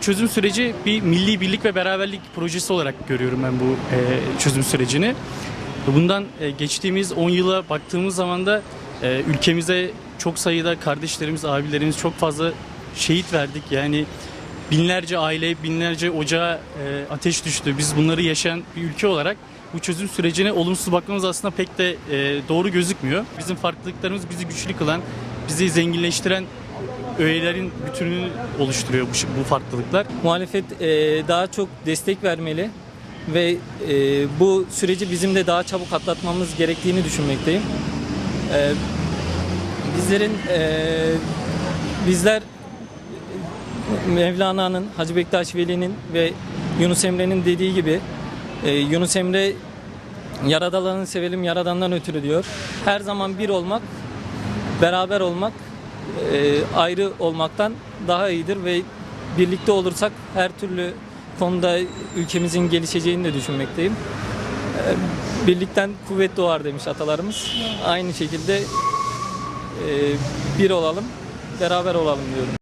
Çözüm süreci bir milli birlik ve beraberlik projesi olarak görüyorum ben bu e, çözüm sürecini. Bundan e, geçtiğimiz 10 yıla baktığımız zaman da e, ülkemize çok sayıda kardeşlerimiz, abilerimiz çok fazla şehit verdik. Yani binlerce aile, binlerce ocağa e, ateş düştü. Biz bunları yaşayan bir ülke olarak bu çözüm sürecine olumsuz bakmamız aslında pek de e, doğru gözükmüyor. Bizim farklılıklarımız bizi güçlü kılan, bizi zenginleştiren öğelerin bütününü oluşturuyor bu, bu farklılıklar. Muhalefet e, daha çok destek vermeli ve e, bu süreci bizim de daha çabuk atlatmamız gerektiğini düşünmekteyim. E, bizlerin e, bizler Mevlana'nın, Hacı Bektaş Veli'nin ve Yunus Emre'nin dediği gibi e, Yunus Emre Yaradanlarını sevelim yaradandan ötürü diyor. Her zaman bir olmak, beraber olmak e, ayrı olmaktan daha iyidir ve birlikte olursak her türlü konuda ülkemizin gelişeceğini de düşünmekteyim. E, birlikten kuvvet doğar demiş atalarımız. Aynı şekilde e, bir olalım, beraber olalım diyorum.